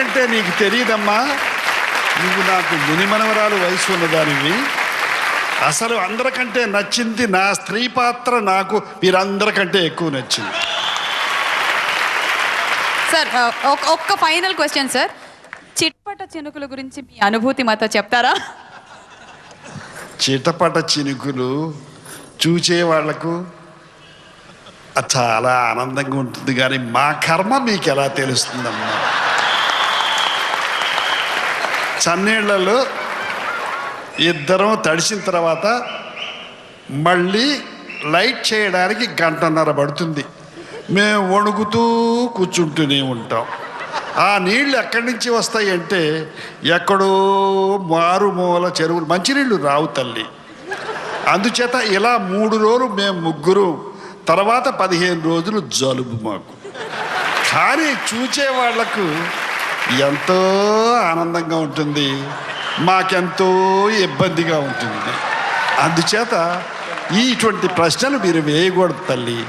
అందరికంటే నీకు తెలియదమ్మా నువ్వు నాకు మునిమనవరాలు వయసు ఉన్నదానివి. అసలు అందరికంటే నచ్చింది నా స్త్రీ పాత్ర నాకు మీరందరికంటే ఎక్కువ నచ్చింది. సార్ ఒక్క ఫైనల్ క్వశ్చన్ సార్. చిట్పట చినుకుల గురించి మీ అనుభూతి మాతో చెప్తారా? చిటపట చినుకులు చూచే వాళ్ళకు చాలా ఆనందంగా ఉంటుంది కానీ మా కర్మ మీకు ఎలా తెలుస్తుందమ్మా? చన్నీళ్ళలో ఇద్దరం తడిసిన తర్వాత మళ్ళీ లైట్ చేయడానికి గంటన్నర పడుతుంది. మేము వణుకుతూ కూర్చుంటూనే ఉంటాం. ఆ నీళ్ళు ఎక్కడి నుంచి వస్తాయంటే ఎక్కడో మారుమూల చెరువులు మంచినీళ్ళు రావు తల్లి. అందుచేత ఇలా మూడు రోజులు మేము ముగ్గురు తర్వాత పదిహేను రోజులు జలుబు మాకు. కానీ చూచే వాళ్ళకు ఎంతో ఆనందంగా ఉంటుంది. మాకెంతో ఇబ్బందిగా ఉంటుంది. అందుచేత ఇటువంటి ప్రశ్నలు మీరు వేయకూడదు తల్లి.